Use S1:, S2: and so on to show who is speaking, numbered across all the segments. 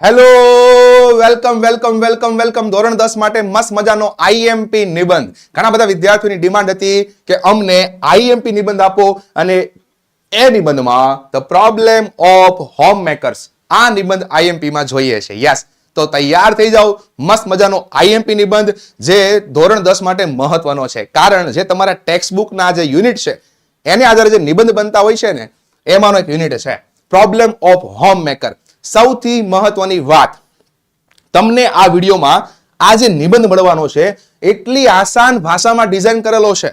S1: Hello welcome welcome welcome welcome ધોરણ દસ માટે મસ્ત મજાનો આઈએમપી નિબંધ. ઘણા બધા વિદ્યાર્થીઓની ડિમાન્ડ હતી કે અમને આઈએમપી નિબંધ આપો અને એ નિબંધમાં the problem of home makers આ નિબંધ આઈએમપીમાં જોઈએ છે. યસ તો તૈયાર થઈ જાઓ. મસ્ત મજાનો આઈએમપી નિબંધ જે ધોરણ દસ માટે મહત્વનો છે. કારણ જે તમારા ટેક્સ્ટ બુકના જે યુનિટ છે, એને આધારે જે નિબંધ બનતા હોય છે ને, એમાંનો એક યુનિટ છે. પ્રોબ્લેમ ઓફ હોમ મેકર સૌથી મહત્વની વાત. તમને આ વિડીયોમાં આ જે નિબંધ મળવાનો છે, એટલી આસાન ભાષામાં ડિઝાઇન કરેલો છે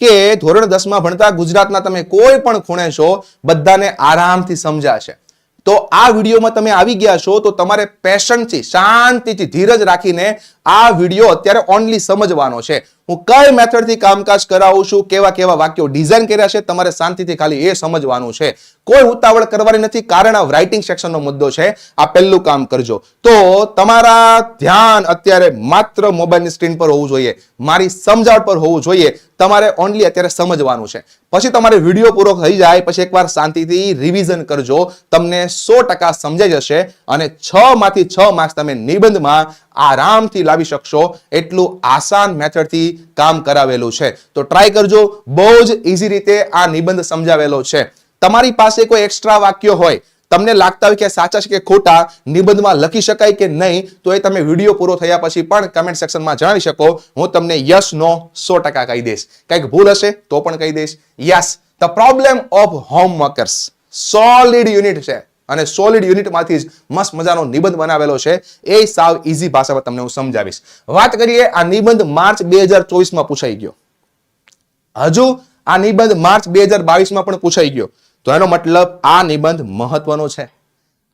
S1: કે ધોરણ દસમાં ભણતા ગુજરાતના તમે કોઈ પણ ખૂણે છો, બધાને આરામથી સમજાશે. તો આ વિડીયોમાં તમે આવી ગયા છો, તો તમારે પેશન્ટથી શાંતિથી, ધીરજ રાખીને આ વીડિયો અત્યારે ઓનલી સમજવાનો છે. હું કઈ મેથડથી કામકાજ કરાવું છું, કેવા કેવા વાક્યો ડિઝાઇન કર્યા છે, તમારે શાંતિથી ખાલી એ સમજવાનું છે. કોઈ ઉતાવળ કરવાની નથી, કારણ આ રાઇટિંગ સેક્શનનો મુદ્દો છે, આ પહેલું કામ કરજો. તો તમારા ધ્યાન અત્યારે માત્ર મોબાઈલની સ્ક્રીન પર હોવું જોઈએ. મારી સમજાવટ પર હોવું જોઈએ. તમારે ઓનલી અત્યારે સમજવાનું છે. પછી તમારે વીડિયો પૂરો થઈ જાય, પછી એકવાર શાંતિથી રિવિઝન કરજો. તમને સો ટકા સમજાઈ જશે અને છ માંથી છ માર્ક્સ તમે નિબંધમાં આરામથી લાવી શકશો એટલું આસાન મેથડથી કામ કરાવેલું છે. તો ટ્રાય કરજો, બહુ જ ઇઝી રીતે આ નિબંધ સમજાવેલો છે. તમારી પાસે કોઈ એક્સ્ટ્રા વાક્યો હોય, તમને લાગતા હોય કે સાચા છે કે ખોટા, નિબંધમાં લખી શકાય કે નહીં, તો એ તમે વીડિયો પૂરો થયા પછી પણ કમેન્ટ સેક્શનમાં જણાવી શકો. હું તમને યસ નો સો ટકા કહી દઈશ. કંઈક ભૂલ હશે તો પણ કહી દઈશ. Yes the problem of homeworkers solid unit છે. અને સોલિડ યુનિટમાંથી જ મસ્ત મજાનો નિબંધ બનાવેલો છે. એ સાવ ઇઝી ભાષામાં તમને હું સમજાવીશ. વાત કરીએ આ નિબંધ માર્ચ બે હજાર ચોવીસમાં પૂછાઈ ગયો. હજુ આ નિબંધ માર્ચ બે હજાર બાવીસમાં પણ પૂછાઈ ગયો. તો એનો મતલબ આ નિબંધ મહત્વનો છે.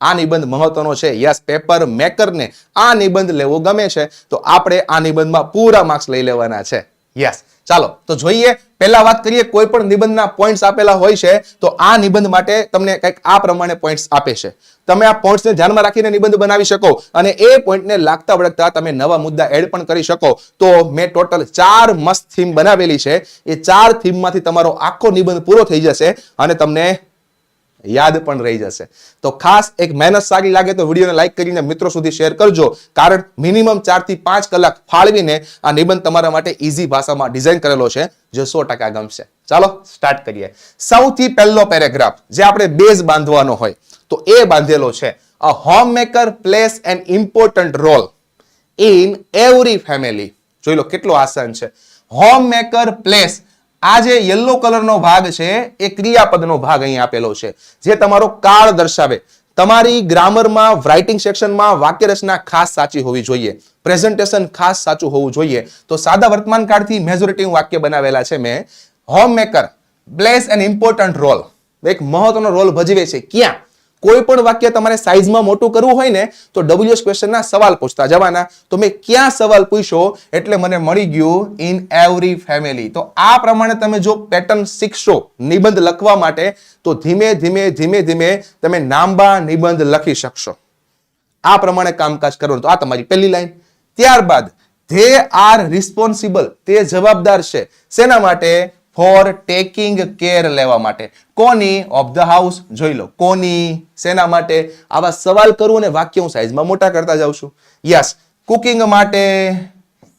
S1: આ નિબંધ મહત્વનો છે. યસ પેપર મેકરને આ નિબંધ લેવો ગમે છે, તો આપણે આ નિબંધમાં પૂરા માર્ક્સ લઈ લેવાના છે. યસ, ચાલો, તો જોઈએ પહેલા વાત કરીએ, કોઈ પણ નિબંધના પોઈન્ટ્સ આપેલા હોય છે, તો આ નિબંધ માટે તમને કંઈક આ પ્રમાણે પોઈન્ટ્સ આપે છે. તમે આ પોઈન્ટ્સને ધ્યાનમાં રાખીને નિબંધ બનાવી શકો અને એ પોઈન્ટને લાગતા વળગતા તમે નવા મુદ્દા એડ પણ કરી શકો. તો મેં ટોટલ ચાર મસ્ત થીમ બનાવેલી છે. એ ચાર થીમમાંથી તમારો આખો નિબંધ પૂરો થઈ જશે અને તમને યાદ પણ રહી જશે. તો ખાસ એક મહેનત સારી લાગે તો વિડીયોને લાઈક કરીને મિત્રો સુધી શેર કરજો, કારણ મિનિમમ ચારથી પાંચ કલાક ફાળવીને આ નિબંધ તમારા માટે ઇઝી ભાષામાં ડિઝાઇન કરેલો છે, જે સો ટકા ગમશે. ચાલો સ્ટાર્ટ કરીએ. સૌથી પહેલો પેરેગ્રાફ જે આપણે બેઝ બાંધવાનો હોય, તો એ બાંધેલો છે. A home maker plays an important role in every family જોઈ લો કેટલો આસાન છે. હોમ મેકર પ્લેસ આ જે યલો કલરનો ભાગ છે, એ ક્રિયાપદનો ભાગ અહીં આપેલો છે, જે તમારો કાળ દર્શાવે. તમારી ગ્રામરમાં રાઇટિંગ સેક્શનમાં વાક્ય રચના ખાસ સાચી હોવી જોઈએ. પ્રેઝન્ટેશન ખાસ સાચું હોવું જોઈએ. તો સાદા વર્તમાન કાળથી મેજોરિટી વાક્ય બનાવેલા છે મેં. Home maker plays an important role એક મહત્વનો રોલ ભજવે છે. ક્યાં? કોઈ પણ વાક્ય તમારે સાઈઝમાં મોટું કરવું હોય ને, તો ડબલ્યુએસ ક્વેશ્ચનના સવાલ પૂછતા જવાના. તો મેં ક્યાં સવાલ પૂછ્યો? એટલે મને મળી ગયું ઇન એવરી ફેમિલી તો આ પ્રમાણે તમે જો પેટર્ન શીખશો નિબંધ લખવા માટે, તો ધીમે ધીમે ધીમે ધીમે તમે લાંબા નિબંધ લખી શકશો. આ પ્રમાણે કામકાજ કરવાનું. તો આ તમારી પહેલી લાઈન ત્યારબાદ ધે આર રિસ્પોન્સિબલ તે જવાબદાર છે. શેના માટે? ફોર ટેકિંગ કેર લેવા માટે. કોની? ઓફ ધ હાઉસ જોઈ લો. કોની? શેના માટે? આવા સવાલ કરું અને વાક્ય હું સાઈઝમાં મોટા કરતા જાઉં છું. યસ કુકિંગ માટે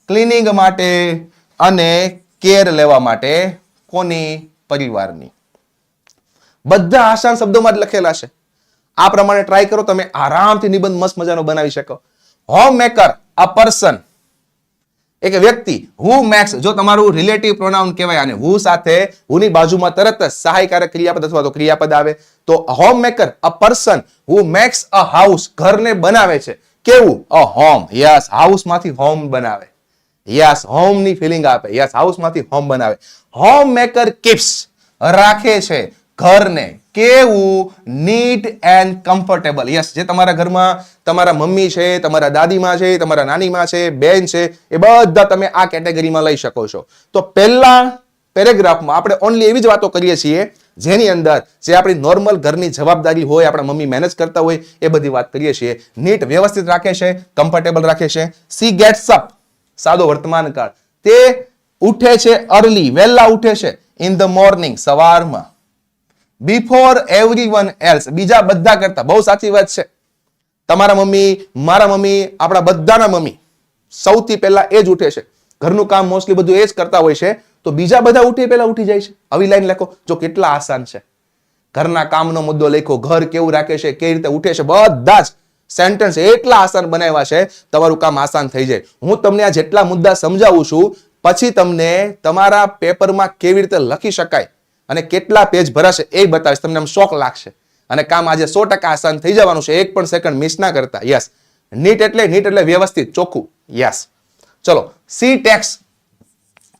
S1: ક્લિનિંગ માટે અને કેર લેવા માટે કોની? પરિવારની. બધા આસાન શબ્દોમાં જ લખેલા છે. આ પ્રમાણે ટ્રાય કરો, તમે આરામથી નિબંધ મસ્ત મજાનો બનાવી શકો. હોમ મેકર અ પર્સન એક વ્યક્તિ હુ મેક્સ જો તમારું રિલેટિવ પ્રોનાઉન કહેવાય અને હુ સાથે હુની બાજુમાં તરત જ સહાયકારક ક્રિયાપદ અથવા તો ક્રિયાપદ આવે, તો home maker a person who makes a house ઘરને બનાવે છે. કેવું? અ હોમ યસ હાઉસમાંથી હોમ બનાવે. યસ હોમની ફિલિંગ આપે. યસ હાઉસમાંથી હોમ બનાવે. હોમ મેકર કિપ્સ રાખે છે ઘરને. કેવું નીટ એન્ડ કમ્ફર્ટેબલ યસ જે તમારા ઘરમાં તમારા મમ્મી છે, તમારા દાદીમાં છે, તમારા નાનીમાં છે, બેન છે, એ બધા તમે આ કેટેગરીમાં લઈ શકો છો. તો પહેલા પેરેગ્રાફમાં આપણે ઓનલી એવી જ વાતો કરીએ છીએ, જેની અંદર જે આપણી નોર્મલ ઘરની જવાબદારી હોય, આપણા મમ્મી મેનેજ કરતા હોય, એ બધી વાત કરીએ છીએ. નીટ વ્યવસ્થિત રાખે છે કમ્ફર્ટેબલ રાખે છે. સી ગેટ્સ અપ સાદો વર્તમાન કાળ તે ઉઠે છે અર્લી વહેલા ઉઠે છે ઇન ધ મોર્નિંગ સવારમાં. બિફોર એવરી વન એલ્સ બીજા બધા કરતા. બહુ સાચી વાત છે. તમારા મમ્મી, મારા મમ્મી, આપણા બધાના મમ્મી. સૌથી પહેલા એ જ ઉઠે છે. ઘરનું કામ મોસ્ટલી બધું એ જ કરતા હોય છે. તો બીજા બધા ઉઠે પહેલા ઉઠી જાય છે. આવી લાઈન લખો. જો કેટલા આસાન છે. ઘરના કામનો મુદ્દો લખો. ઘર કેવું રાખે છે, કેવી રીતે ઉઠે છે, બધા જ સેન્ટેન્સ એટલા આસાન બનાવ્યા છે, તમારું કામ આસાન થઈ જાય. હું તમને આ જેટલા મુદ્દા સમજાવું છું, પછી તમને તમારા પેપરમાં કેવી રીતે લખી શકાય અને કેટલા પેજ ભરાશે એ બતાવીશ. તમને આમ શોખ લાગશે. અને કામ આજે સો ટકા આસાન થઈ જવાનું છે. એક પણ સેકન્ડ મિસ ના કરતા. યસ નીટ એટલે નીટ એટલે વ્યવસ્થિત, ચોખ્ખું. યસ ચલો સી ટેક્સ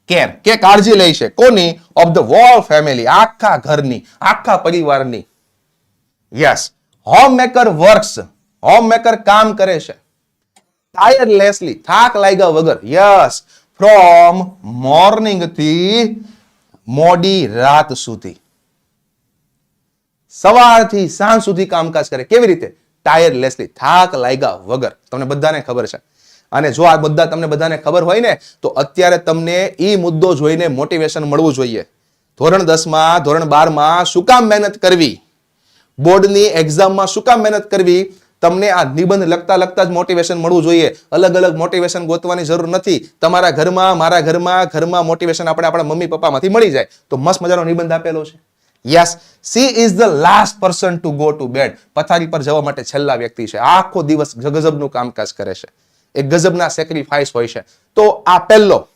S1: કેર કે કાળજી લે છે? કોની? ઓફ ધ વોલ ફેમિલી આખા ઘરની, આખા પરિવારની. Yes home maker works home maker કામ કરે છે. ટાયરલેસલી થાક લાગ્યા વગર. યસ ફ્રોમ મોર્નિંગથી મોડી રાત સુધી. સવારથી સાંજ સુધી કામકાજ કરે. કેવી રીતે? ટાયરલેસલી થાક લાગ્યા વગર. તમને બધાને ખબર છે. અને જો આ બધા તમને બધાને ખબર હોય ને, તો અત્યારે તમને એ મુદ્દો જોઈને મોટિવેશન મળવું જોઈએ. ધોરણ દસમાં, ધોરણ બારમાં શું કામ મહેનત કરવી? બોર્ડની એક્ઝામમાં શું કામ મહેનત કરવી? તમને આ નિબંધ લખતા લખતા જ મોટિવેશન મળવું જોઈએ. અલગ અલગ મોટિવેશન ગોતવાની જરૂર નથી. તમારા ઘરમાં, મારા ઘરમાં ઘરમાં મોટિવેશન આપણે આપણા મમ્મી પપ્પામાંથી મળી જાય. તો મસ્ત મજાનો નિબંધ આપેલો છે. Yes she is the last person to go to bed પથારી પર જવા માટે છેલ્લા વ્યક્તિ છે. આખો દિવસ ગજબનું કામકાજ કરે છે. એક ગજબના સેક્રિફાઈસ હોય છે. તો આ પહેલો.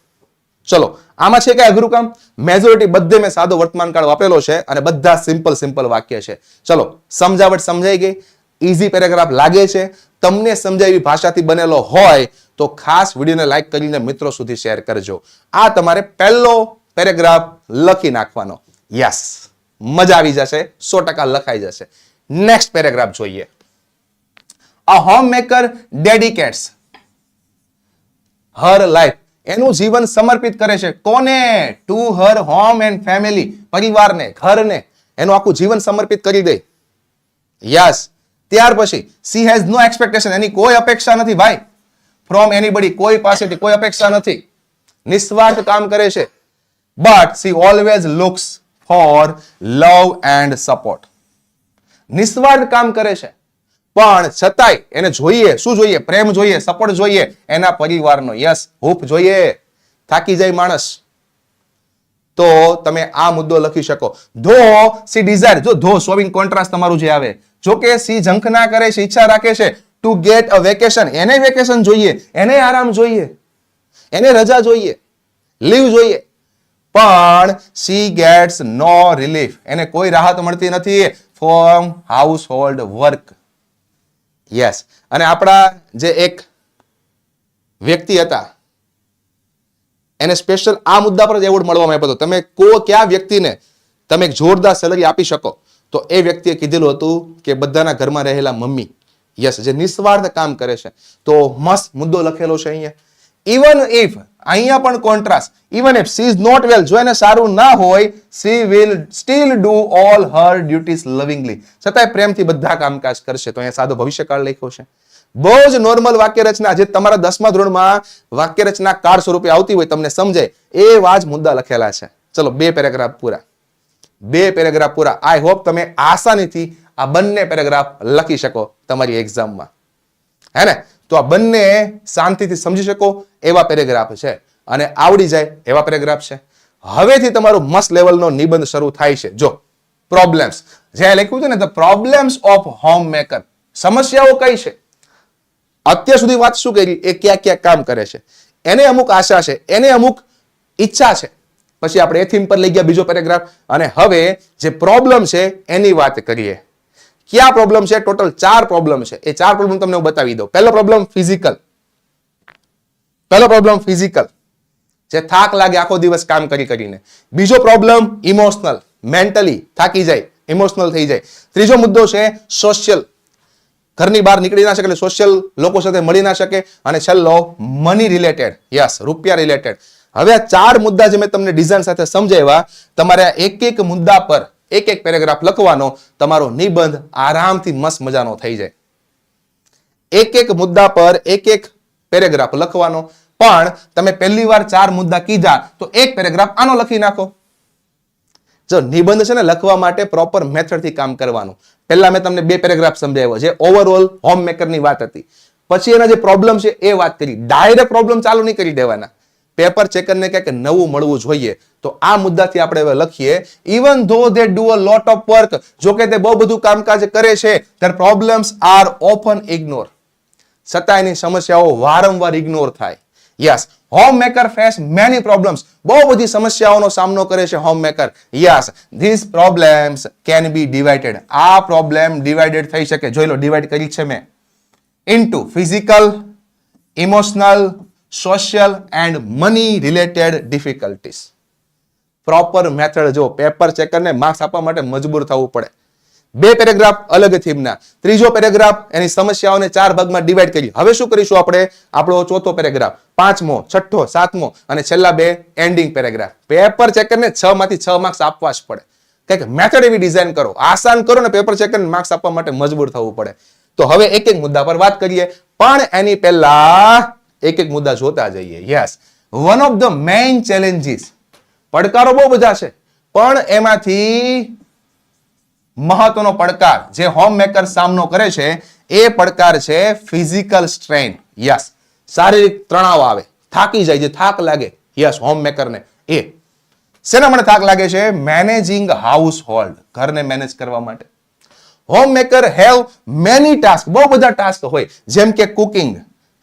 S1: ચલો, આમાં છે કે અઘરું કામ? મેજોરિટી બધે મેં સાદો વર્તમાન કાળ વાપરેલો છે અને બધા સિમ્પલ સિમ્પલ વાક્ય છે. ચલો, સમજાવટ સમજાઈ ગઈ. ઈઝી પેરેગ્રાફ લાગે છે. તમને સમજાય એવી ભાષાથી બનેલો હોય તો ખાસ વિડીયોને લાઈક કરીને મિત્રો સુધી શેર કરજો. આ તમારે પહેલો પેરેગ્રાફ લખી નાખવાનો. યસ મજા આવી જશે. સો ટકા લખાઈ જશે. નેક્સ્ટ પેરેગ્રાફ જોઈએ. A home maker dedicates her life એનું જીવન સમર્પિત કરે છે. કોને? To her home and family પરિવારને, ઘરને. એનું આખું જીવન સમર્પિત કરી દે. યસ ત્યાર પછી સી હેઝ નો એક્સપેક્ટેશન એની કોઈ અપેક્ષા નથી, ભાઈ. ફ્રોમ એનીબડી કોઈ પાસેથી કોઈ અપેક્ષા નથી. નિસ્વાર્થ કામ કરે છે. But she always looks for love and support નિસ્વાર્થ કામ કરે છે. પણ છતાંય એને જોઈએ, શું જોઈએ? પ્રેમ જોઈએ સપોર્ટ જોઈએ. એના પરિવારનો યસ હૂપ જોઈએ. થાકી જાય માણસ. તો તમે આ મુદ્દો લખી શકો. ધો સી ડિઝાયર જો ધો સોવિંગ કોન્ટ્રાસ્ટ તમારું જે આવે. જો કે સી ઝંખના કરે છે ઈચ્છા રાખે છે. ટુ ગેટ અ વેકેશન એને વેકેશન જોઈએ. એને આરામ જોઈએ. એને રજા જોઈએ. લીવ જોઈએ. પણ સી ગેટ્સ નો રિલીફ એને કોઈ રાહત મળતી નથી from household work yes અને આપણા જે એક વ્યક્તિ હતા એને સ્પેશિયલ આ મુદ્દા પર જ એવોર્ડ મળવામાં આવ્યો હતો. તમે કો કયા વ્યક્તિને તમે એક જોરદાર સેલરી આપી શકો? તો એ વ્યક્તિએ કીધેલું હતું કે બધાના ઘરમાં રહેલા મમ્મી, યસ, જે નિસ્વાર્થ કામ કરે છે. તો મસ્ત મુદ્દો લખેલો છે અહીંયા. ઇવન ઇફ અહીંયા પણ contrast even if she is not well જો એને સારું ના હોય she will still do all her duties lovingly છતાંય પ્રેમથી બધા કામકાજ કરશે. તો અહીંયા સાદો ભવિષ્યકાળ લખ્યો છે. બહુ જ નોર્મલ વાક્ય રચના જે તમારા દસમા ધોરણમાં વાક્ય રચના કાર્ડ સ્વરૂપે આવતી હોય તમને સમજાય એવા જ મુદ્દા લખેલા છે. ચલો, બે પેરેગ્રાફ પૂરા. બે પેરેગ્રાફ પૂરા. આઈ હોપ તમે આસાનીથી આ બંને પેરેગ્રાફ લખી શકો તમારી એક્ઝામમાં હે ને? તો આ બંને શાંતિથી સમજી શકો એવા પેરેગ્રાફ છે. અને આવડી જાય એવા પેરેગ્રાફ છે. હવેથી તમારું મસ્ત લેવલનો નિબંધ શરૂ થાય છે. જો પ્રોબ્લેમ્સ જે લખ્યું છે ને the problems of home maker સમસ્યાઓ કઈ છે? અત્યાર સુધી વાત શું કરી? એ ક્યાં ક્યાં કામ કરે છે? એને અમુક આશા છે, એને અમુક ઈચ્છા છે. પછી આપણે એ થીમ પર લઈ ગયા બીજો પેરેગ્રાફ અને હવે જે પ્રોબ્લેમ છે, એની વાત કરીએ. ક્યાં પ્રોબ્લેમ છે? ટોટલ ચાર પ્રોબ્લેમ છે. એ ચાર પ્રોબ્લેમ તમને બતાવી દઉં. પહેલો પ્રોબ્લેમ ફિઝિકલ પહેલો પ્રોબ્લેમ ફિઝિકલ જે થાક લાગે આખો દિવસ કામ કરી કરીને. બીજો પ્રોબ્લેમ ઇમોશનલ મેન્ટલી થાકી જાય ઇમોશનલ થઈ જાય. ત્રીજો મુદ્દો છે સોશિયલ ઘરની બહાર નીકળી ના શકે એટલે સોશિયલ લોકો સાથે મળી ના શકે અને છેલ્લો મની રિલેટેડ યસ રૂપિયા રિલેટેડ હવે આ ચાર મુદ્દા જે મેં તમને ડિઝાઇન સાથે સમજાવ્યા, તમારે એક એક મુદ્દા પર એક એક પેરેગ્રાફ લખવાનો, તમારો નિબંધ આરામથી મસ્ત મજાનો થઈ જાય. એક એક મુદ્દા પર એક એક પેરેગ્રાફ લખવાનો. પણ તમે પહેલી વાર ચાર મુદ્દા કીધા, તો એક પેરેગ્રાફ આનો લખી નાખો. જો નિબંધ છે ને લખવા માટે પ્રોપર મેથડથી કામ કરવાનું. પહેલા મેં તમને બે પેરેગ્રાફ સમજાવ્યો છે. ઓવરઓલ હોમ મેકરની વાત હતી. પછી એના જે પ્રોબ્લેમ છે એ વાત કરી. ડાયરેક્ટ પ્રોબ્લેમ ચાલુ નહીં કરી દેવાના. પેપર ચેકરને ક્યાંક નવું મળવું જોઈએ. તો આ મુદ્દાથી આપણે હવે લખીએ. Even though they do a lot of work જો કે તે બહુ બધું કામકાજ કરે છે there problems are often ignore છતાં એની સમસ્યાઓ વારંવાર ઇગ્નોર થાય. Yes home maker face many problems બહુ બધી સમસ્યાઓનો સામનો કરે છે home maker yes this problems can be divided આ પ્રોબ્લેમ ડિવાઇડેડ થઈ શકે. જોઈ લો ડિવાઇડ કરી છે મેં. Into physical emotional social and money related difficulties proper method જો પેપર ચેકરને માર્ક્સ આપવા માટે મજબૂર થવું પડે. બે પેરેગ્રાફ અલગ થીમના ત્રીજો પેરેગ્રાફ એની સમસ્યાઓને ચાર ભાગમાં ડિવાઈડ કરી હવે શું કરીશું આપણે? આપણો ચોથો પેરેગ્રાફ. પાંચમો, છઠ્ઠો, સાતમો અને છેલ્લા બે એન્ડિંગ પેરેગ્રાફ. પેપર ચેકરને છ માંથી છ માર્ક્સ આપવા જ પડે. કંઈક મેથડ એવી ડિઝાઇન કરો. આસાન કરો ને પેપર ચેકરને માર્ક્સ આપવા માટે મજબૂર થવું પડે. તો હવે એક એક મુદ્દા પર વાત કરીએ. પણ એની પહેલા એક એક મુદ્દા જોતા જઈએ. Yes one of the main challenges પડકારો બહુ બધા છે. પણ એમાંથી મહત્વનો પડકાર જે હોમ મેકર સામનો કરે છે, એ પડકાર છે ફિઝિકલ સ્ટ્રેન યસ શારીરિક તણાવ આવે. થાકી જાય છે થાક લાગે. યસ હોમ મેકરને એ. શેના મને થાક લાગે છે? મેનેજિંગ હાઉસ હોલ્ડ ઘરને મેનેજ કરવા માટે. Home maker have many task બહુ બધા ટાસ્ક હોય. જેમ કે cooking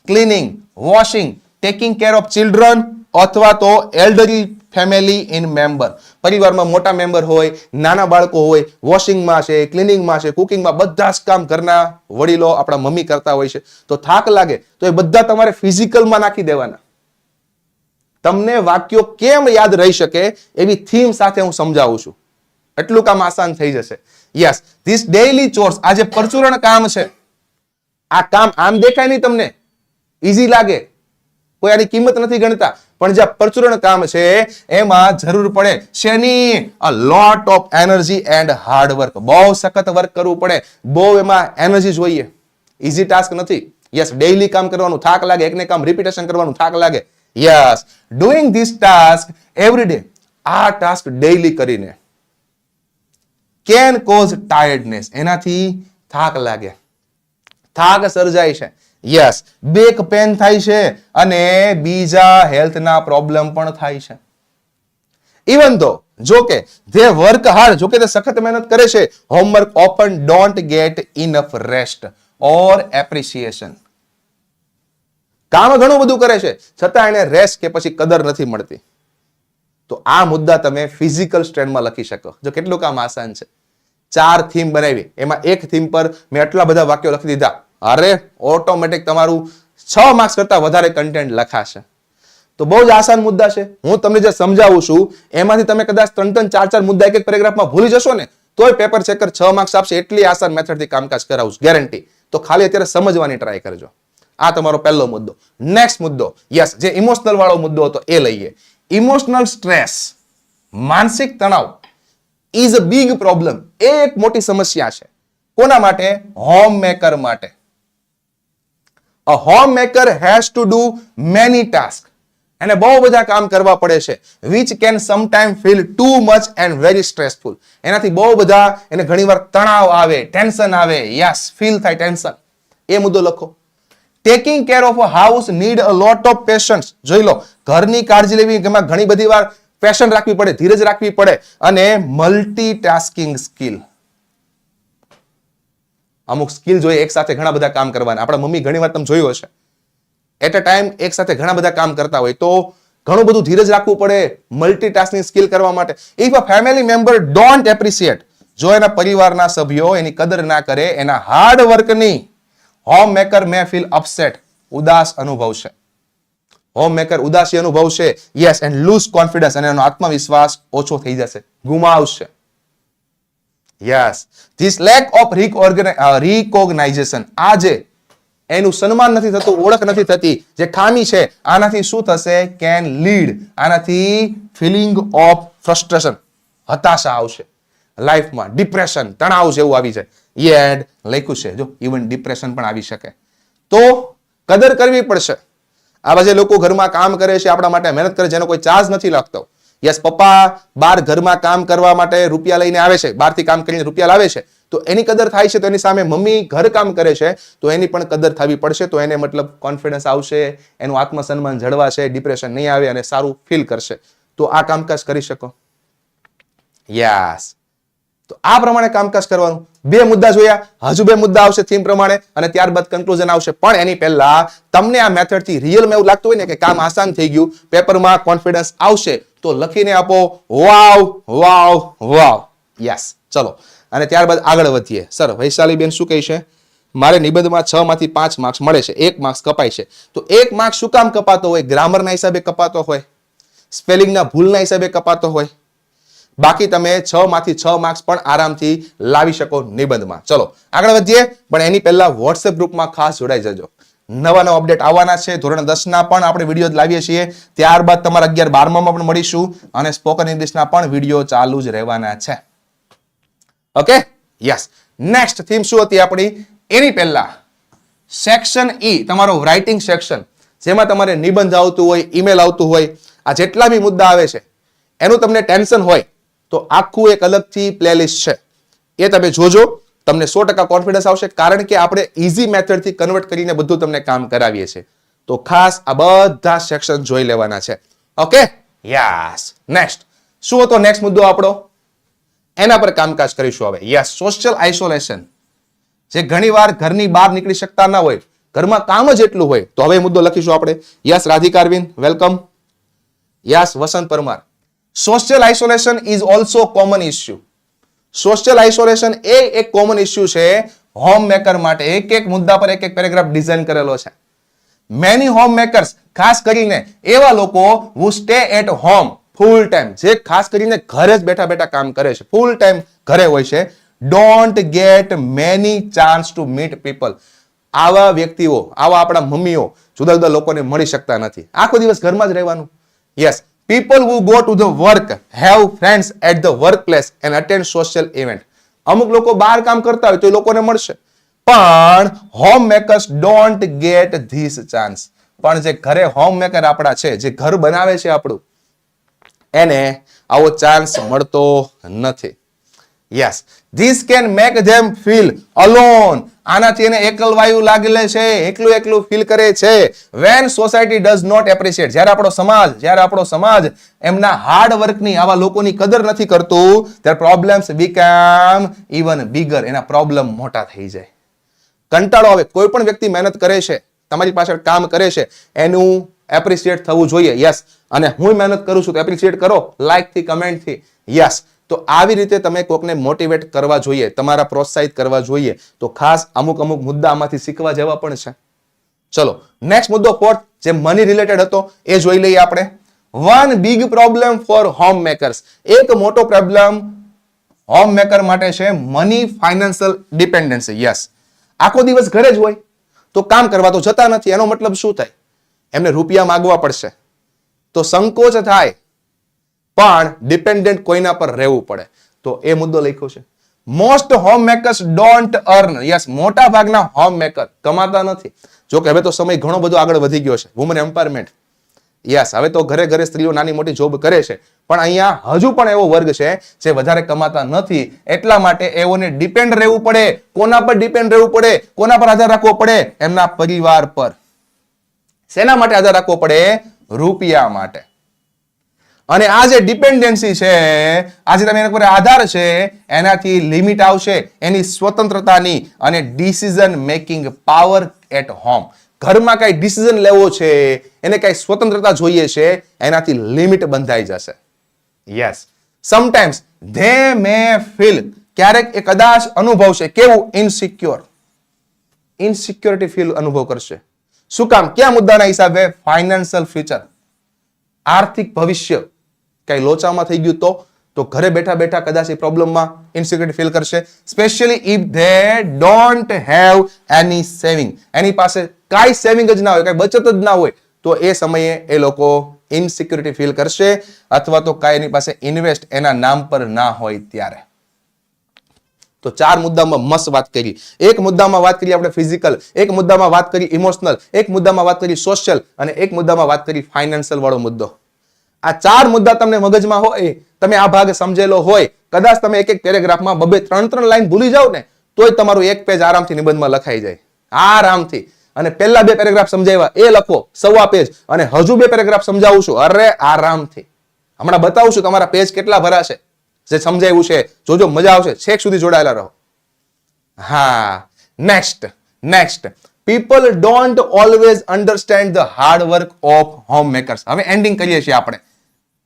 S1: cleaning washing taking care of children અથવા તો એલ્ડરી ફેમિલી ઇન મેમ્બર પરિવારમાં મોટા મેમ્બર હોય, નાના બાળકો હોય વોશિંગમાં છે ક્લિનિંગમાં છે કુકિંગમાં બધા જ કામ ઘરના વડીલો આપણા મમ્મી કરતા હોય છે. તો થાક લાગે, તો એ બધા તમારે ફિઝિકલમાં નાખી દેવાના. તમને વાક્યો કેમ યાદ રહી શકે એવી થીમ સાથે હું સમજાવું છું. એટલું કામ આસાન થઈ જશે. યસ ધીસ ડેઈલી ચોર્સ આ જે પરચુરણ કામ છે, આ કામ આમ દેખાય નહીં તમને. ઇઝી લાગે. કોઈ આની કિંમત નથી ગણતા. પણ જે પ્રચુરણ કામ છે, એમાં જરૂર પડે શેની? A lot of energy and hard work બહુ સખત વર્ક કરવું પડે. બહુ એમાં એનર્જી જોઈએ. ઈઝી ટાસ્ક નથી. યસ ડેઈલી કામ કરવાનું થાક લાગે, એકને કામ રિપીટેશન કરવાનું થાક લાગે. Yes doing this task every day આ ટાસ્ક ડેઈલી કરીને કેન કોઝ ટાયર્ડનેસ એનાથી થાક લાગે. થાક સર્જાય છે. યસ બેક પેન થાય છે અને બીજા હેલ્થના પ્રોબ્લેમ પણ થાય છે. ઇવન તો જો કે ધે વર્ક હાર્ડ જો કે તે સખત મહેનત કરે છે homework often don't get enough rest or appreciation કામ ઘણું બધું કરે છે, છતાં એને રેસ્ટ કે પછી કદર નથી મળતી. તો આ મુદ્દા તમે ફિઝિકલ સ્ટ્રેન્ડમાં લખી શકો. જો કેટલું કામ આસાન છે. ચાર થીમ બનાવી. એમાં એક થીમ પર મેં આટલા બધા વાક્યો લખી દીધા. અરે ઓટોમેટિક તમારું છ માર્ક્સ કરતા વધારે કન્ટેન્ટ લખાશે. તો બહુ જ આસાન મુદ્દા છે. હું તમને જે સમજાવું છું, એમાંથી તમે કદાચ ત્રણ ત્રણ ચાર ચાર મુદ્દા એક એક પેરેગ્રાફમાં ભૂલી જશો ને, તોય પેપર ચેકર છ માર્ક્સ આપશે, એટલી આસાન મેથડથી કામકાજ કરાવું ગેરંટી તો ખાલી અત્યારે સમજવાની ટ્રાય કરજો. આ તમારો પહેલો મુદ્દો. નેક્સ્ટ મુદ્દો. યસ જે ઇમોશનલ વાળો મુદ્દો હતો, એ લઈએ. ઇમોશનલ સ્ટ્રેસ માનસિક તણાવ ઇઝ અ બિગ પ્રોબ્લેમ એ એક મોટી સમસ્યા છે. કોના માટે? હોમ મેકર માટે. A home maker has to do many task એને બહુ બધા કામ કરવા પડે છે which can sometime feel too much and very stressful એનાથી બહુ બધા, એને ઘણીવાર તણાવ આવે ટેન્શન આવે. યસ ફીલ થાય ટેન્શન એ મુદ્દો લખો. Taking care of a house need a lot of patience જોઈ લો, ઘરની કાળજી લેવી એમાં ઘણી બધી વાર પેશન રાખવી પડે, ધીરજ રાખવી પડે. અને મલ્ટીટાસ્કિંગ સ્કિલ અમુક સ્કિલ જોઈએ, એક સાથે ઘણા બધા કામ કરવાના. આપણા મમ્મી ઘણી વાર તમે જોયું હશે. એટ અ ટાઈમ એક સાથે ઘણા બધા કામ કરતા હોય તો ઘણું બધું ધીરજ રાખવું પડે મલ્ટીટાસ્કિંગ સ્કિલ કરવા માટે. If a family member don't appreciate જો એના પરિવારના સભ્યો એની કદર ના કરે, એના hard વર્કની home maker may feel upset ઉદાસ અનુભવશે. હોમ મેકર ઉદાસી અનુભવશે યસ એન્ડ લૂઝ કોન્ફિડન્સ અને એનો આત્મવિશ્વાસ ઓછો થઈ જશે. ગુમાવશે. Yes this lack of recognization આજે એનું સન્માન નથી થતું, ઓળખ નથી થતી. જે ખામી છે, આનાથી શું થશે? કેન લીડ આનાથી ફિલિંગ ઓફ ફ્રસ્ટ્રેશન હતાશા આવશે. લાઈફમાં ડિપ્રેશન તણાવ જેવું આવી જાય. યેડ લખ્યું છે, જો ઇવન ડિપ્રેશન પણ આવી શકે. તો કદર કરવી પડશે. આવા જે લોકો ઘરમાં કામ કરે છે, આપણા માટે મહેનત કરે છે જેનો કોઈ ચાર્જ નથી લાગતો. યસ પપ્પા, બાર ઘરમાં કામ કરવા માટે રૂપિયા લઈને આવે છે બહારથી કામ કરીને રૂપિયા લાવે છે, તો એની કદર થાય છે તો એની સામે મમ્મી ઘર કામ કરે છે, તો એની પણ કદર થવી પડશે, તો એને મતલબ કોન્ફિડન્સ આવશે, એનું આત્મસન્માન જળવાશે ડિપ્રેશન નહીં આવે અને સારું ફીલ કરશે. તો આ કામકાજ કરી શકો. યસ તો આ પ્રમાણે કામકાજ કરવાનું. બે મુદ્દા જોયા, હજુ બે મુદ્દા આવશે થીમ પ્રમાણે અને ત્યારબાદ કન્ક્લુઝન આવશે. પણ એની પહેલા તમને આ મેથડથી રિયલમાં એવું લાગતું હોય ને કે કામ આસાન થઈ ગયું પેપરમાં કોન્ફિડન્સ આવશે તો લખીને આપો, વાવ વાવ વાવ. યસ ચલો. અને ત્યારબાદ આગળ વધીએ. સર વૈશાલી બેન શું કહે છે? મારે નિબંધમાં છ માંથી પાંચ માર્ક્સ મળે છે. એક માર્ક્સ કપાય છે. તો એક માર્ક્સ શું કામ કપાતો હોય? ગ્રામરના હિસાબે કપાતો હોય? સ્પેલિંગના ભૂલના હિસાબે કપાતો હોય? બાકી તમે છ માંથી છ માર્ક્સ પણ આરામથી લાવી શકો નિબંધમાં. ચલો, આગળ વધીએ. પણ એની પહેલા વોટ્સએપ ગ્રુપમાં ખાસ જોડાઈ જજો. નવા નવા અપડેટ આવવાના છે. ધોરણ દસ ના પણ આપણે વીડિયો લાવીએ છીએ. ત્યારબાદ તમારા અગિયાર બારમાં પણ મળીશું અને સ્પોકન ઇંગ્લિશના પણ વીડિયો ચાલુ જ રહેવાના છે. ઓકે યસ નેક્સ્ટ થીમ શું હતી આપણી? એની પહેલા સેક્શન ઈ તમારો રાઇટિંગ સેક્શન જેમાં તમારે નિબંધ આવતું હોય ઈમેલ આવતું હોય, આ જેટલા બી મુદ્દા આવે છે, એનું તમને ટેન્શન હોય, તો આખું એક અલગથી પ્લેલિસ્ટ છે. એ તમે જોજો. તમને સો ટકા કોન્ફિડન્સ આવશે, કારણ કે આપણે ઇઝી મેથડથી કન્વર્ટ કરીને બધું તમને કામ કરાવીએ છીએ. તો ખાસ આ બધા સેક્શન જોઈ લેવાના છે. ઓકે યસ નેક્સ્ટ શું હતો નેક્સ્ટ મુદ્દો આપણો? એના પર કામકાજ કરીશું હવે. યસ સોશિયલ આઇસોલેશન જે ઘણીવાર ઘરની બહાર નીકળી શકતા ના હોય, ઘરમાં કામ જ એટલું હોય, તો હવે મુદ્દો લખીશું આપણે. Yes Radhika Arvind welcome yes Vasant Parmar. Social isolation is also common issue social isolation એ એક કોમન ઇસ્યુ છે. હોમ મેકર માટે એક એક મુદ્દા પર એક એક પેરેગ્રાફ ડિઝાઇન કરેલો છે. મેની હોમ મેકર્સ ખાસ કરીને એવા લોકો who stay at home full time જે ખાસ કરીને ઘરે જ બેઠા બેઠા કામ કરે છે. ફૂલ ટાઈમ ઘરે હોય છે. Don't get many chance to meet people આવા વ્યક્તિઓ, આવા આપણા મમ્મીઓ જુદા જુદા લોકોને મળી શકતા નથી. આખો દિવસ ઘરમાં જ રહેવાનું. Yes people who go to the work have friends at the work place and attend social event અમુક લોકો બહાર કામ કરતા હોય તો એ લોકોને મળશે. પણ home makers don't get this chance પણ જે ઘરે હોમ મેકર આપણા છે, જે ઘર બનાવે છે આપણું, એને આવો ચાન્સ મળતો નથી. Yes this can make them feel alone આનાથી એને એકલવાયુ લાગેલે છે, એકલું એકલું ફીલ કરે છે. When society does not appreciate જ્યારે આપણો સમાજ, જ્યારે આપણો સમાજ એમના હાર્ડ વર્કની આવા લોકોની કદર નથી કરતું ત્યારે પ્રોબ્લેમ્સ બીકમ ઇવન બિગર એના પ્રોબ્લેમ મોટા થઈ જાય. કંટાળો આવે, કોઈ પણ વ્યક્તિ મહેનત કરે છે, તમારી પાછળ કામ કરે છે, એનું એપ્રિશિએટ થવું જોઈએ યસ અને હું મહેનત કરું છું તો એપ્રિશિએટ કરો લાઈકથી કમેન્ટથી યસ તો આવી રીતે તમે કોકને મોટિવેટ કરવા જોઈએ, તમારા પ્રોત્સાહિત કરવા જોઈએ, તો ખાસ અમુક અમુક મુદ્દા આમાંથી શીખવા જેવા પણ છે. ચલો નેક્સ્ટ મુદ્દો ફોર્થ જે મની રિલેટેડ હતો, એ જોઈ લઈએ આપણે. One big problem for home makers એક મોટો પ્રોબ્લેમ હોમ મેકર માટે છે મની ફાઇનાન્શિયલ ડિપેન્ડન્સી યસ આખો દિવસ ઘરે જ હોય, તો કામ કરવા તો જતા નથી. એનો મતલબ શું થાય? એમને રૂપિયા માગવા પડશે. તો સંકોચ થાય. પણ ડિપેન્ડન્ટ કોઈના પર રહેવું પડે. તો એ મુદ્દો લખ્યો છે. Most home makers don't earn yes મોટા ભાગના હોમ મેકર કમાતા નથી. જો કે હવે તો સમય ઘણો બધો આગળ વધી ગયો છે. વુમન એમ્પાવરમેન્ટ યસ હવે તો ઘરે ઘરે સ્ત્રીઓ નાની મોટી જોબ કરે છે. પણ અહીંયા હજુ પણ એવો વર્ગ છે જે વધારે કમાતા નથી. એટલા માટે એઓને ડિપેન્ડ રહેવું પડે. કોના પર ડિપેન્ડ રહેવું પડે? કોના પર આધાર રાખવો પડે? એમના પરિવાર પર. શેના માટે આધાર રાખવો પડે? રૂપિયા માટે. અને આ જે ડિપેન્ડન્સી છે, આજે તમે એના પર આધાર છે, એનાથી લિમિટ આવશે એની સ્વતંત્રતાની અને decision making power at home ઘરમાં કઈ ડિસિઝન લેવો છે, એને કઈ સ્વતંત્રતા જોઈએ છે, એનાથી લિમિટ બંધાઈ જશે. Yes sometimes they may feel ક્યારેક એ કદાચ અનુભવશે કેવું? ઇનસિક્યોર ઇનસિક્યોરિટી ફીલ અનુભવ કરશે. શું કામ? કયા મુદ્દાના હિસાબે? ફાઇનાન્શિયલ ફ્યુચર આર્થિક ભવિષ્ય. કઈ લોચામાં થઈ ગયું તો તો ઘરે બેઠા બેઠા કદાચ એ પ્રોબ્લેમમાં ઇન્સિક્યુરિટી ફીલ કરશે. Specially if they don't have any saving એની પાસે કાંઈ સેવિંગ જ ના હોય, કાંઈ બચત જ ના હોય, તો એ સમયે એ લોકો ઇનસિક્યુરિટી ફીલ કરશે અથવા તો કાંઈ એની પાસે ઇન્વેસ્ટ એના નામ પર ના હોય ત્યારે. તો ચાર મુદ્દામાં મસ્ત વાત કરી. એક મુદ્દામાં વાત કરી આપણે ફિઝિકલ એક મુદ્દામાં વાત કરી ઇમોશનલ એક મુદ્દામાં વાત કરી સોશિયલ અને એક મુદ્દામાં વાત કરી ફાઇનાન્શિયલ વાળો મુદ્દો. આ ચાર મુદ્દા તમને મગજમાં હોય, તમે આ ભાગ સમજેલો હોય, કદાચ તમે એક એક પેરેગ્રાફમાં બબે ત્રણ ત્રણ લાઈન ભૂલી જાઓ ને, તોય તમારું એક પેજ આરામથી નિબંધમાં લખાઈ જાય. આરામથી. અને પહેલા બે પેરેગ્રાફ સમજાવ્યા, એ લખો, સવા પેજ. અને હજુ બે પેરેગ્રાફ સમજાવું છું. અરે, આરામથી. હમણાં બતાવું છું તમારા પેજ કેટલા ભરાશે. જે સમજાવ્યું છે, જોજો, મજા આવશે. છેક સુધી જોડાયેલા રહો. હા. Next next people don't always understand the hard work of home makers હવે એન્ડિંગ કરીએ છીએ આપણે.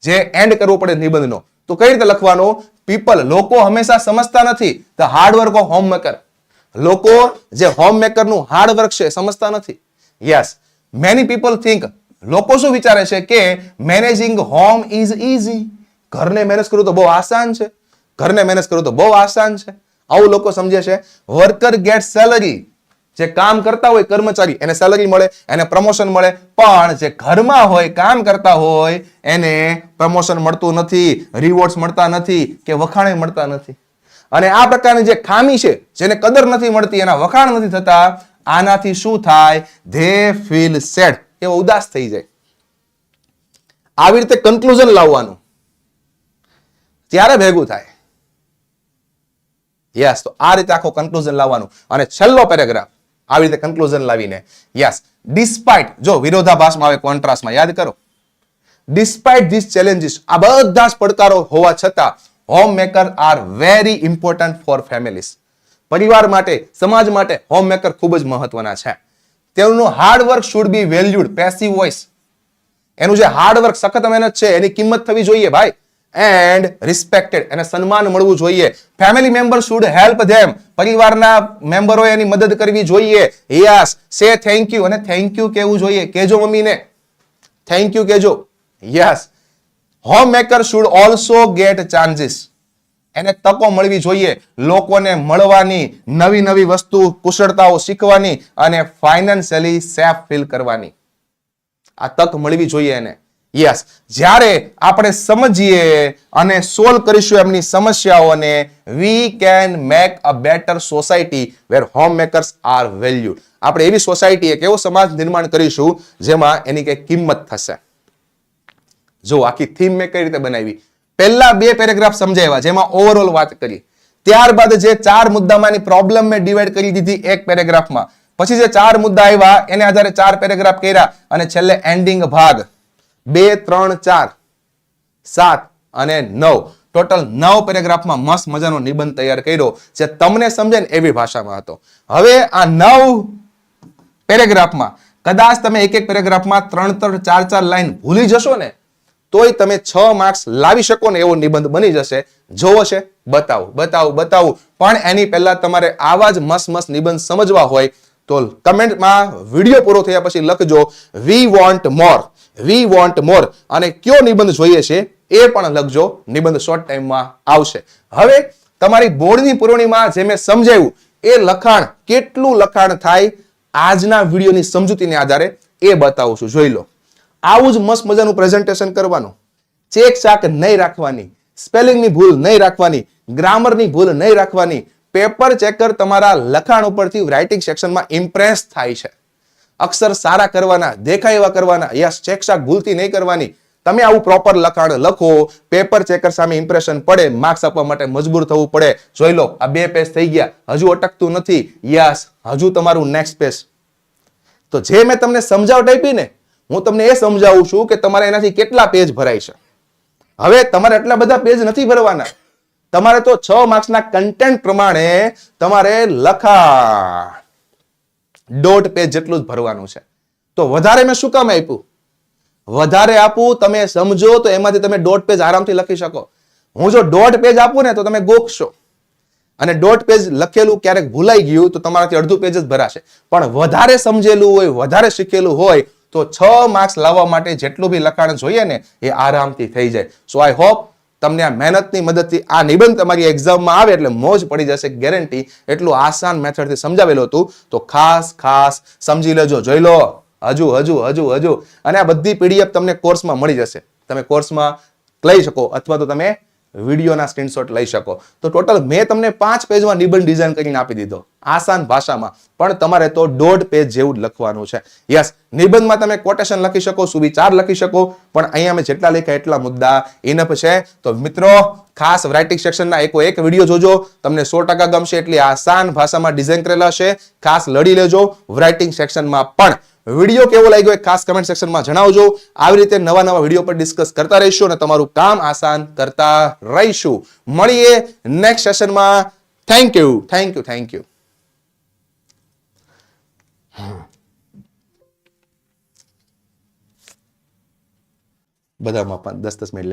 S1: જે એન્ડ કરવો પડે નિબંધનો. તો કઈ રીતે લખવાનું? પીપલ લોકો હંમેશા સમજતા નથી. The hard work of home maker લોકો જે હોમ હાર્ડ વર્ક છે સમજતા નથી. યસ મેની પીપલ થિંક લોકો શું વિચારે છે? કે મેનેજિંગ હોમ ઇઝ ઇઝી ઘરને મેનેજ કરવું તો બહુ આસાન છે. ઘરને મેનેજ કરવું તો બહુ આસાન છે. આવું લોકો સમજે છે. વર્કર ગેટ સેલરી જે કામ કરતા હોય કર્મચારી, એને સેલરી મળે, એને પ્રમોશન મળે, પણ જે ઘરમાં હોય, કામ કરતા હોય, એને પ્રમોશન મળતું નથી રિવોર્ડ્સ મળતા નથી કે વખાણે મળતા નથી. અને આ પ્રકારની જે ખામી છે, જેને કદર નથી મળતી, એના વખાણ નથી થતા, આનાથી શું થાય? ધે ફીલ સેડ એવો ઉદાસ થઈ જાય. આવી રીતે કન્ક્લુઝન લાવવાનું. ત્યારે ભેગું થાય. યસ તો આ રીતે આખો કન્ક્લુઝન લાવવાનું. અને છેલ્લો પેરેગ્રાફ આવી રીતે કન્ક્લુઝન લાવીને. યસ ડિસ્પાઇટ જો વિરોધાભાસમાં આવે કોન્ટ્રાસ્ટમાં યાદ કરો. ડિસ્પાઇટ ધીસ ચેલેન્જીસ આ બધા જ પડકારો હોવા છતાં home maker are very important for families પરિવાર માટે, સમાજ માટે હોમ મેકર ખૂબ જ મહત્વના છે. તેમનું hard work should be valued passive voice એનું જે હાર્ડવર્ક સખત મહેનત છે, એની કિંમત થવી જોઈએ, ભાઈ. એન્ડ રિસ્પેક્ટેડ એને સન્માન મળવું જોઈએ. Family member should help them પરિવારના મેમ્બરોએ એની મદદ કરવી જોઈએ. યસ સે થેન્ક યુ અને થેન્ક યુ કહેવું જોઈએ. કેજો મમ્મીને. થેન્ક યુ કેજો yes home maker should also get chances એને તકો મળવી જોઈએ. લોકોને મળવાની નવી નવી વસ્તુ, કુશળતાઓ શીખવાની અને ફાઇનાન્શિયલી સેફ ફીલ કરવાની. આ તક મળવી જોઈએ એને. યસ જ્યારે આપણે સમજીએ અને સોલ્વ કરીશું એમની સમસ્યાઓને we can make a better society where home makers are value આપણે એવી સોસાયટી એક એવો સમાજ નિર્માણ કરીશું જેમાં એની કઈ કિંમત થશે. જો આખી થીમ મેં કઈ રીતે બનાવી? પહેલા બે પેરેગ્રાફ સમજાવ્યા, જેમાં ઓવરઓલ વાત કરી. ત્યારબાદ જે ચાર મુદ્દામાંની પ્રોબ્લેમ મેં ડિવાઈડ કરી દીધી એક પેરેગ્રાફમાં પછી જે ચાર મુદ્દા આવ્યા, એને આધારે ચાર પેરેગ્રાફ કર્યા અને છેલ્લે એન્ડિંગ ભાગ. બે, ત્રણ, ચાર, સાત અને નવ. ટોટલ નવ પેરેગ્રાફમાં મસ્ત મજાનો નિબંધ તૈયાર કર્યો જે તમને સમજે ને એવી ભાષામાં હતો. હવે આ નવ પેરેગ્રાફમાં કદાચ તમે એક એક પેરેગ્રાફમાં ત્રણ ત્રણ, ચાર ચાર લાઈન ભૂલી જશો ને, તોય તમે છ માર્ક્સ લાવી શકો ને એવો નિબંધ બની જશે. જોવો છે, બતાવો બતાવો બતાવો. પણ એની પહેલા તમારે આવા જ મસ્ત મસ્ત નિબંધ સમજવા હોય તો કમેન્ટમાં વીડિયો પૂરો થયા પછી લખજો. We want more we want more અને કયો નિબંધ જોઈએ છે? એ પણ લખજો. નિબંધ શોર્ટ ટાઈમમાં આવશે. હવે તમારી બોર્ડની પુરવણીમાં જે મેં સમજાવ્યું એ લખાણ કેટલું લખાણ થાય? આજના વિડીયોની સમજૂતીને આધારે એ બતાવું છું. જોઈ લો. આવું જ મસ્ત મજાનું પ્રેઝન્ટેશન કરવાનું. ચેક ચાક નહીં રાખવાની. સ્પેલિંગની ભૂલ નહીં રાખવાની. ગ્રામરની ભૂલ નહીં રાખવાની. પેપર ચેકર તમારા લખાણ ઉપરથી રાઇટિંગ સેક્શનમાં ઇમ્પ્રેસ થાય છે. અક્ષર સારા કરવાના, દેખાય એવા કરવાના યસ ચેક ભૂલતી નહીં કરવાની. તમે આવું પ્રોપર લખાણ લખો પેપર ચેકર સામે ઇમ્પ્રેશન પડે માર્ક્સ આપવા માટે મજબૂર થવું પડે. જોઈ લો, આ બે પેજ થઈ ગયા. હજુ અટકતું નથી. યસ, હજુ તમારું નેક્સ્ટ પેજ તો જે મેં તમને સમજાવટ આપી ને, હું તમને એ સમજાવું છું કે તમારે એનાથી કેટલા પેજ ભરાય છે. હવે તમારે એટલા બધા પેજ નથી ભરવાના. તમારે તો છ માર્ક્સના કન્ટેન્ટ પ્રમાણે તમારે લખા. દોઢ પેજ જેટલું જ ભરવાનું છે. તો વધારે મેં શું કામ આપ્યું? વધારે આપું, તમે સમજો, તો એમાંથી તમે દોઢ પેજ આરામથી લખી શકો. હું જો દોઢ પેજ આપું ને, તો તમે ગોખશો. અને દોઢ પેજ લખેલું ક્યારેક ભૂલાઈ ગયું, તો તમારાથી અડધું પેજ જ ભરાશે. પણ વધારે સમજેલું હોય, વધારે શીખેલું હોય, તો છ માર્ક્સ લાવવા માટે જેટલું બી લખાણ જોઈએ ને, એ આરામથી થઈ જાય. સો આઈ હોપ તમને આ મહેનતની મદદથી આ નિબંધ તમારી એક્ઝામમાં આવે એટલે મોજ પડી જશે ગેરંટી એટલું આસાન મેથડથી સમજાવેલું હતું. તો ખાસ ખાસ સમજી લેજો, જોઈ લો. હજુ હજુ હજુ હજુ. અને આ બધી પીડીએફ તમને કોર્સમાં મળી જશે. તમે કોર્સમાં લઈ શકો અથવા તો તમે વિડીયોના સ્ક્રીનશોટ લઈ શકો. તો ટોટલ મેં તમને પાંચ પેજમાં નિબંધ ડિઝાઇન કરીને આપી દીધો. આસાન ભાષામાં. પણ તમારે તો દોઢ પેજ જેવું લખવાનું છે. યસ નિબંધમાં તમે કોટેશન લખી શકો, સુવિચાર લખી શકો, પણ અહીંયા મેં જેટલા લખ્યા એટલા મુદ્દા ઇનફ છે. તો મિત્રો, ખાસ રાઇટિંગ સેક્શનના એકો એક વીડિયો જોજો. તમને સો ટકા ગમશે એટલી આસાન ભાષામાં ડિઝાઇન કરેલા છે. ખાસ લડી લેજો રાઇટિંગ સેક્શનમાં પણ. વીડિયો કેવો લાગ્યો એ ખાસ કમેન્ટ સેક્શનમાં જણાવજો. આવી રીતે નવા નવા વીડિયો પર ડિસ્કસ કરતા રહીશું અને તમારું કામ આસાન કરતા રહીશું. મળીએ નેક્સ્ટ સેશનમાં thank you thank you thank you બધામાં પણ દસ દસ મિનિટ